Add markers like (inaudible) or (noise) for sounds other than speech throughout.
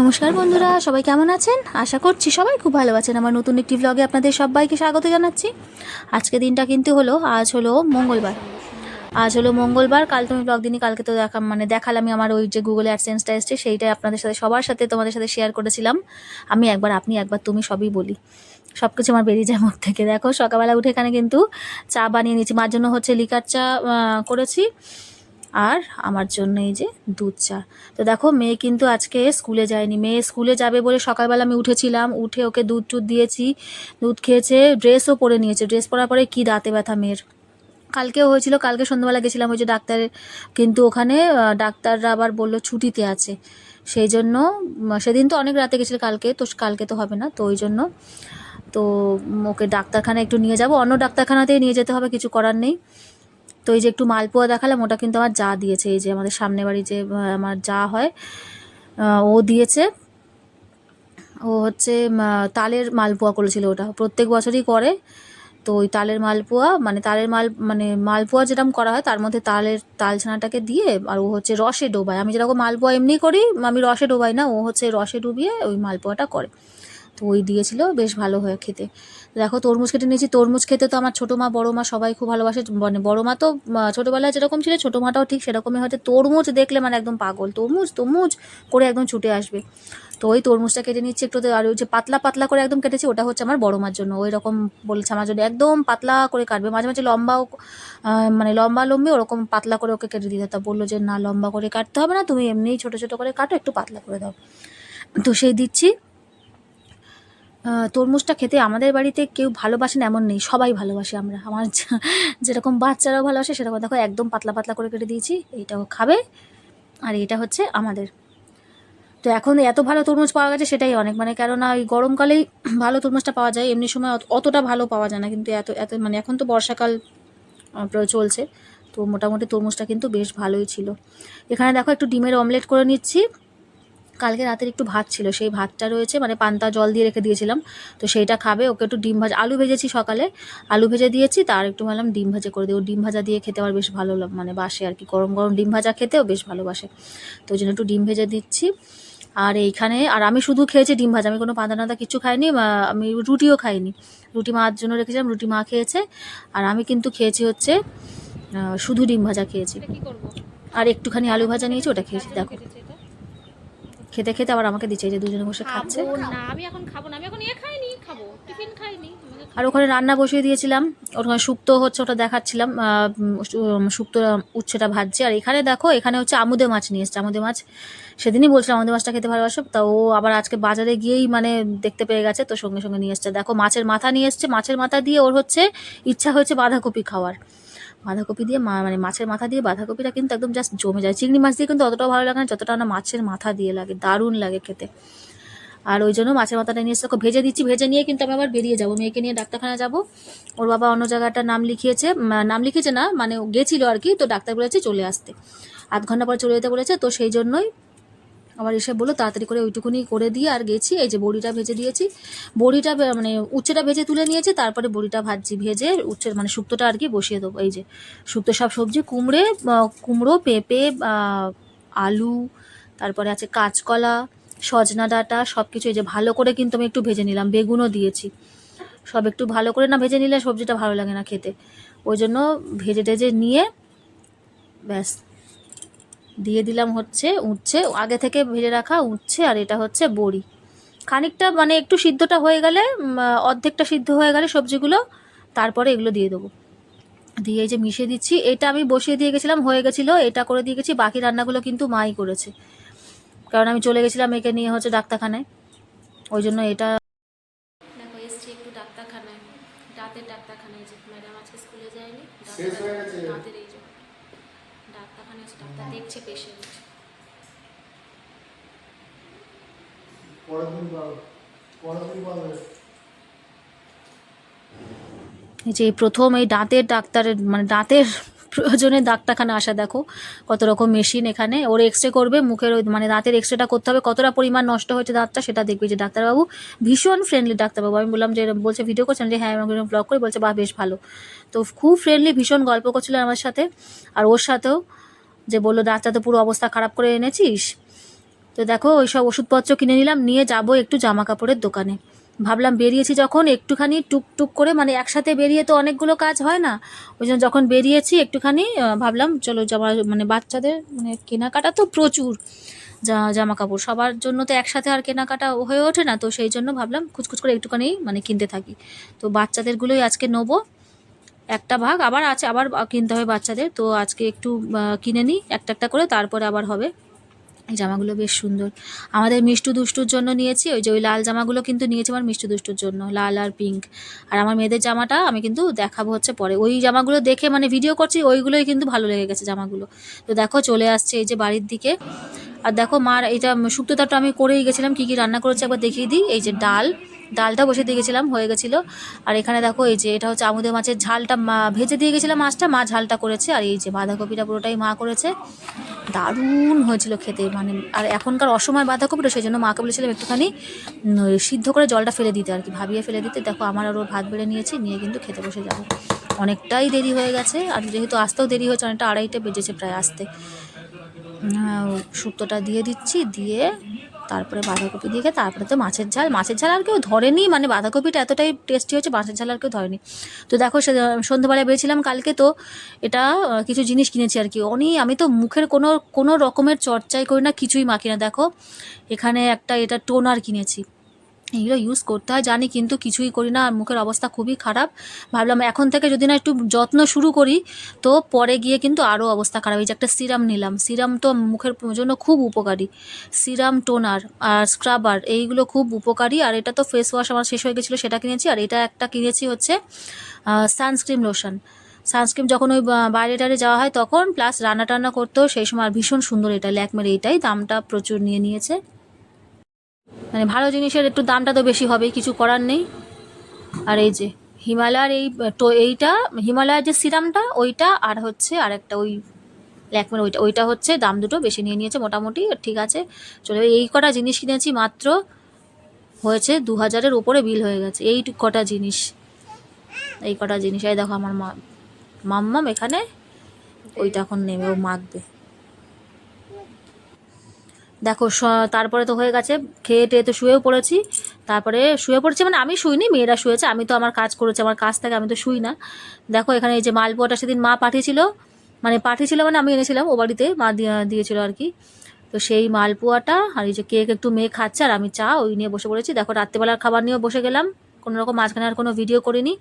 নমস্কার বন্ধুরা, সবাই কেমন আছেন? আশা করছি সবাই খুব ভালো আছেন। আমার নতুন একটি ভ্লগে আপনাদের সবাইকে স্বাগত জানাচ্ছি। আজকে দিনটা কিন্তু হলো, আজ হলো মঙ্গলবার। আজ হলো মঙ্গলবার, কাল তুমি ব্লগ দিনই কালকে তো দেখা মানে দেখালামই আমার ওই যে গুগলে অ্যাডসেন্সটা এসছে, সেইটাই আপনাদের সাথে, সবার সাথে তোমাদের সাথে শেয়ার করেছিলাম। আমি একবার, আপনি একবার, তুমি সবই বলি। সব কিছু আমার বেরিয়ে যায় মুখ থেকে। দেখো, সকালবেলা উঠে এখানে কিন্তু চা বানিয়ে নিয়েছি। মার জন্য হচ্ছে লিকার চা করেছি। আর আমার জন্য এই যে দুধ চা। তো দেখো, মেয়ে কিন্তু আজকে স্কুলে যায়নি। মেয়ে স্কুলে যাবে বলে সকালবেলা আমি উঠেছিলাম, উঠে ওকে দুধ টুধ দিয়েছি, দুধ খেয়েছে ড্রেসও পরে নিয়েছে। ড্রেস পরার পরে কী দাঁতে ব্যথা মেয়ের? কালকেও হয়েছিল, কালকে সন্ধ্যাবেলা গেছিলাম ওই যে ডাক্তারের কিন্তু ওখানে ডাক্তাররা আবার বলল ছুটিতে আছে। সেই জন্য সেদিন তো অনেক রাতে গেছিল কালকে, তো কালকে তো হবে না, তো ওই জন্য। তো ওকে ডাক্তারখানা একটু নিয়ে যাব। অন্য ডাক্তারখানাতেই নিয়ে যেতে হবে, কিছু করার নেই। তো এই যে একটু মালপোয়া দেখালাম, ওটা কিন্তু আমার যা দিয়েছে। এই যে আমাদের সামনে বাড়ি যে আমার যা হয় ও দিয়েছে। ও হচ্ছে তালের মালপোয়া করেছিল ওটা। প্রত্যেক বছরই করে। তো ওই তালের মালপোয়া মানে তালের মাল মানে মালপোয়া যেরকম করা হয়, তার মধ্যে তালের তাল ছানাটাকে দিয়ে, আর ও হচ্ছে রসে ডোবায়। আমি যেরকম মালপোয়া এমনি করি, আমি রসে ডোবাই না, ও হচ্ছে রসে ডুবিয়ে ওই মালপোয়াটা করে। তো ওই দিয়েছিল, বেশ ভালো হয়ে খেতে। দেখো তরমুজ কেটে নিয়েছি, তরমুজ খেতে তো আমার ছোটো মা, বড়ো মা সবাই খুব ভালোবাসে মানে বড়ো মা তো ছোটোবেলায় যেরকম ছিল, ছোটো মাটাও ঠিক সেরকমই, হয়তো তরমুজ দেখলে মানে একদম পাগল। তরমুজ তরমুজ করে একদম ছুটে আসবে। তো ওই তরমুজটা কেটে নিচ্ছি একটু, আর ওই যে পাতলা পাতলা করে একদম কেটেছি, ওটা হচ্ছে আমার বড় মার জন্য। ওই রকম বলেছে আমার জন্য, একদম পাতলা করে কাটবে। মাঝে মাঝে লম্বাও মানে লম্বা লম্বি ওরকম পাতলা করে ওকে কেটে দিতে। তা বলল যে, না, লম্বা করে কাটতে হবে না, তুমি এমনিই ছোটো ছোটো করে কাটো, একটু পাতলা করে দাও। তো সেই দিচ্ছি। তরমুজটা খেতে আমাদের বাড়িতে কেউ ভালোবাসেন এমন নেই, সবাই ভালোবাসে আমরা। আমার যেরকম বাচ্চারাও ভালোবাসে, সেরকম দেখো একদম পাতলা পাতলা করে কেটে দিয়েছি এইটাও খাবে, আর এটা হচ্ছে আমাদের। তো এখন এত ভালো তরমুজ পাওয়া গেছে সেটাই অনেক মানে কেননা ওই গরমকালেই (clears throat) ভালো তরমুজটা পাওয়া যায়, এমনি সময় অত- অতটা ভালো পাওয়া যায় না, কিন্তু এত এত মানে এখন তো বর্ষাকাল চলছে, তো মোটামুটি তরমুজটা কিন্তু বেশ ভালোই ছিল। এখানে দেখো একটু ডিমের অমলেট করে নিচ্ছি কালকে রাতের একটু ভাত ছিল সেই ভাতটা রয়েছে মানে পান্তা জল দিয়ে রেখে দিয়েছিলাম। তো সেইটা খাবে ওকে একটু ডিম ভাজা আলু ভেজেছি সকালে আলু ভেজে দিয়েছি তার একটু বললাম ডিম ভাজা করে দিই ও ডিম ভাজা দিয়ে খেতে আমার বেশ ভালো মানে বাসে আর কি গরম গরম ডিম ভাজা খেতেও বেশ ভালোবাসে। তো ওই জন্য একটু ডিম ভেজে দিচ্ছি। আর এইখানে আর আমি শুধু খেয়েছি ডিম ভাজা আমি কোনো পান্তা টান্তা কিছু খাইনি আমি রুটিও খাইনি। রুটি মার জন্য রেখেছিলাম রুটি মা খেয়েছে। আর আমি কিন্তু খেয়েছি হচ্ছে শুধু ডিম ভাজা খেয়েছি। আর একটুখানি আলু ভাজা নিয়েছি ওটা খেয়েছি দেখো? খেতে খেতে আবার আমাকে দিচ্ছে যে দুজনে বসে খাচ্ছে। না আমি এখন খাব না আমি এখন ইয়ে খাইনি খাব টিফিন খাইনি। আর ওখানে রান্না বসিয়ে দিয়েছিলাম ওখানে শুক্তো হচ্ছে ওটা দেখাচ্ছিলাম শুক্তো উচ্ছেটা ভাজছে। আর এখানে দেখো এখানে হচ্ছে আমুদে মাছ নিয়ে এসছে আমুদে মাছ। সেদিনই বলছিলাম আমুদে মাছটা খেতে ভালোবাসো তা ও আবার আজকে বাজারে গিয়েই মানে দেখতে পেয়ে গেছে তো সঙ্গে সঙ্গে নিয়ে এসছে। দেখো মাছের মাথা নিয়ে এসছে মাছের মাথা দিয়ে ওর হচ্ছে ইচ্ছা হয়েছে বাঁধাকপি খাওয়ার। বাঁধাকপি দিয়ে মানে মাছের মাথা দিয়ে বাঁধাকপিটা কিন্তু একদম জাস্ট জমে যায়। চিংড়ি মাছ দিয়ে কিন্তু অতটাও ভালো লাগে না, যতটা না মাছের মাথা দিয়ে লাগে, দারুণ লাগে খেতে। আর ওই জন্য মাছের মাথাটা নিয়ে এসে ভেজে দিচ্ছি। ভেজে নিয়ে কিন্তু আমি আবার বেরিয়ে যাব, মেয়েকে নিয়ে ডাক্তারখানা যাব। ওর বাবা অন্য জায়গাটা নাম লিখিয়েছে নাম লিখেছে না মানে গেছিল আর কি, তো ডাক্তার বলেছে চলে আসতে। আধ ঘণ্টা পরে চলে যেতে বলেছে, তো সেই জন্যই আবার এসে বলল, তাড়াতাড়ি করে ওইটুকুনি করে দিয়ে আর গেছি। এই যে বড়িটা ভেজে দিয়েছি। বড়িটা মানে উচ্ছেটা ভেজে তুলে নিয়েছি, তারপরে বড়িটা ভাজছি, ভেজে উচ্ছের মানে শুক্তোটা আর কি বসিয়ে দেবো। এই যে শুক্তো সব সবজি, কুমড়ে কুমড়ো, পেঁপে আলু, তারপরে আছে কাঁচকলা, সজনা ডাঁটা সব কিছু এই যে ভালো করে কিন্তু আমি একটু ভেজে নিলাম, বেগুনও দিয়েছি। সব একটু ভালো করে না ভেজে নিলে সবজিটা ভালো লাগে না খেতে। ওই জন্য ভেজে টেজে নিয়ে ব্যাস। দিয়ে দিলাম হচ্ছে উচ্ছে আগে থেকে ভেজে রাখা উচ্ছে আর এটা হচ্ছে বড়ি। খানিকটা মানে একটু সিদ্ধটা হয়ে গেলে অর্ধেকটা সিদ্ধ হয়ে গেলে সবজিগুলো তারপরে এগুলো দিয়ে দেবো। দিয়ে এই যে মিশিয়ে দিচ্ছি এটা আমি বসিয়ে দিয়ে গেছিলাম হয়ে গেছিল এটা করে দিয়ে গেছি বাকি রান্নাগুলো কিন্তু মাই করেছে। কারণ আমি চলে গেছিলাম একে নিয়ে হচ্ছে ডাক্তারখানায়। ওই জন্য এটা দেখো এসছি একটু ডাক্তারখানায়। দাঁতের ডাক্তারখানায় যে ম্যাডাম আজকে স্কুলে যায়নি শেষ গেছে? এই যে আছে ডাক্তার দেখছে পেশেন্ট পরের দিন পাবে। পরের দিন পাবে। এই যে এই প্রথম এই দাঁতের ডাক্তারের মানে দাঁতের প্রয়োজনে ডাক্তারখানা আসা, দেখো কত রকম মেশিন এখানে। ওর এক্স রে করবে, মুখের ওই মানে দাঁতের এক্স রেটা করতে হবে। কতটা পরিমাণ নষ্ট হয়েছে দাঁতটা সেটা দেখবে যে ডাক্তারবাবু। ভীষণ ফ্রেন্ডলি ডাক্তারবাবু। আমি বললাম যে বলছে ভিডিও করছেন যে হ্যাঁ আমি ব্লগ করে বলছে, বাহ, বেশ ভালো। তো খুব ফ্রেন্ডলি ভীষণ গল্প করছিল আমার সাথে। আর ওর সাথেও যে বলল, দাঁতটা তো পুরো অবস্থা খারাপ করে এনেছিস? তো দেখো ওই সব ওষুধপত্র কিনে নিলাম, নিয়ে যাব একটু জামা কাপড়ের দোকানে। ভাবলাম বেরিয়েছি যখন একটুখানি টুকটুক করে মানে একসাথে বেরিয়ে তো অনেকগুলো কাজ হয় না, ওই জন্য যখন বেরিয়েছি একটুখানি ভাবলাম চলো জামা মানে বাচ্চাদের মানে কেনাকাটা তো প্রচুর জামা কাপড় সবার জন্য তো একসাথে আর কেনাকাটা হয়ে ওঠে না, তো সেই জন্য ভাবলাম খুচখুচ করে একটুখানি মানে কিনতে থাকি। তো বাচ্চাদেরগুলোই আজকে নেব, একটা ভাগ, আবার আছে, আবার কিনতে হবে বাচ্চাদের, তো আজকে একটু কিনে নিই, একটা একটা করে, তারপরে আবার হবে। জামাগুলো বেশ সুন্দর। আমাদের মিষ্টু দুষ্টুর জন্য নিয়েছি, ওই যে ওই লাল জামাগুলো কিন্তু নিয়েছি আমার মিষ্টু দুষ্টুর জন্য, লাল আর পিঙ্ক আর আমার মেয়েদের জামাটা আমি কিন্তু দেখাবো হচ্ছে পরে। ওই জামাগুলো দেখে মানে ভিডিও করছি, ওইগুলোই কিন্তু ভালো লেগে গেছে জামাগুলো। তো দেখো চলে আসছে এই যে বাড়ির দিকে। আর দেখো মার এটা শুক্তোটাটা আমি করেই গেছিলাম, কী কী রান্না করেছে একবার দেখিয়ে দিই। এই যে ডাল ডালটা বসে দিয়ে গেছিলাম, হয়ে গেছিল। আর এখানে দেখো এই যে এটা হচ্ছে আমুদের মাছের ঝালটা মা ভেজে দিয়ে গেছিলাম মাছটা, মা ঝালটা করেছে। আর এই যে বাঁধাকপিটা পুরোটাই মা করেছে। দারুণ হয়েছিল খেতে মানে আর এখনকার অসময় বাঁধাকপিটা, সেই জন্য মাকে বলেছিলাম একটুখানি সিদ্ধ করে জলটা ফেলে দিতে আর কি ভাবিয়ে ফেলে দিতে। দেখো আমার আর ওর ভাত বেড়ে নিয়েছি, নিয়ে কিন্তু খেতে বসে যাব। অনেকটাই দেরি হয়ে গেছে, আর যেহেতু আসতেও দেরি হয়েছে, অনেকটা আড়াইটে বেজেছে প্রায় আসতে। শুক্তোটা দিয়ে দিচ্ছি, দিয়ে তারপরে বাঁধাকপি দিয়ে তারপরে তো মাছের ঝাল। মাছের ঝাল আর কেউ ধরেনি মানে বাঁধাকপিটা এতটাই টেস্টি হয়েছে, মাছের ঝাল আর কেউ ধরেনি। তো দেখো সন্ধ্যেবেলায় বেরিয়েছিলাম কালকে তো, এটা কিছু জিনিস কিনেছি আর কি। অনেক আমি তো মুখের কোনো কোনো রকমের চর্চাই করি না, কিছুই মাখি না। দেখো, এখানে একটা এটা টোনার কিনেছি। এগুলো ইউজ করতে হয়। জানি কিন্তু কিছুই করি না আর মুখের অবস্থা খুবই খারাপ। ভাবলাম এখন থেকে যদি না একটু যত্ন শুরু করি, তো পরে গিয়ে কিন্তু আরও অবস্থা খারাপ। এই যে একটা সিরাম নিলাম। সিরাম তো মুখের জন্য খুব উপকারী। সিরাম টোনার আর স্ক্রাবার, এইগুলো খুব উপকারী। আর এটা তো ফেস ওয়াশ আমার শেষ হয়ে গেছিল, সেটা কিনেছি। আর এটা একটা কিনেছি হচ্ছে সানস্ক্রিন লোশন সানস্ক্রিন যখন ওই বাইরে টাইরে যাওয়া হয় তখন প্লাস রান্না টান্না করতেও সেই সময় আর ভীষণ সুন্দর এটা, ল্যাকমের এইটাই। দামটা প্রচুর নিয়ে নিয়েছে। মানে ভালো জিনিসের একটু দামটা তো বেশি হবেই কিছু করার নেই। আর এই যে হিমালয়ার এই তো এইটা, হিমালয়ার যে সিরামটা, ওইটা, আর হচ্ছে আর একটা ওই ল্যাকমের ওইটা ওইটা হচ্ছে দাম দুটো বেশি নিয়ে নিয়েছে মোটামুটি, ঠিক আছে। চলে, এই কটা জিনিস কিনেছি মাত্র, হয়েছে দু হাজারের উপরে বিল হয়ে গেছে, এই কটা জিনিস। এই কটা জিনিস, এই দেখো আমার মা, মাম্মাম এখানে, ওইটা এখন নেমে ও মাখবে। দেখো তারপরে তো হয়ে গেছে, খেয়ে টেয়ে তো শুয়েও পড়েছি। তারপরে শুয়ে পড়েছি মানে আমি শুইনি, মেয়েরা শুয়েছে, আমি তো আমার কাজ করেছি, আমার কাজ থেকে আমি তো শুই না। দেখো, এখানে এই যে মালপোয়াটা সেদিন মা পাঠিয়েছিল মানে পাঠিয়েছিল মানে আমি এনেছিলাম, ও বাড়িতে মা দিয়ে- দিয়েছিল আর কি। তো সেই মালপোয়াটা আর এই যে কেক একটু মেয়ে খাচ্ছে, আর আমি চা ওই নিয়ে বসে পড়েছি। দেখো, রাত্রেবেলার খাবার নিয়েও বসে গেলাম কোনো রকম মাঝখানে আর কোনো ভিডিও করিনি।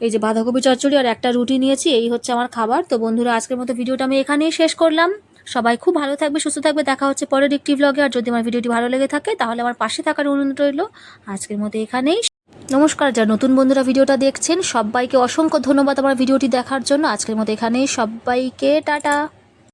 এই যে বাঁধাকপি চচ্চড়ি আর একটা রুটি নিয়েছি, এই হচ্ছে আমার খাবার। তো বন্ধুরা, আজকের মতো ভিডিওটা আমি এখানেই শেষ করলাম। সবাই খুব ভালো থাকবে, সুস্থ থাকবে। দেখা হচ্ছে পরের একটি ব্লগে আর যদি আমার ভিডিওটি ভালো লেগে থাকে, তাহলে আমার পাশে থাকার অনুরোধ রইল। আজকের মতো এখানেই। নমস্কার, যারা নতুন বন্ধুরা ভিডিওটা দেখছেন, সবাইকে অসংখ্য ধন্যবাদ আমার ভিডিওটি দেখার জন্য। আজকের মতো এখানেই। সবাইকে টাটা।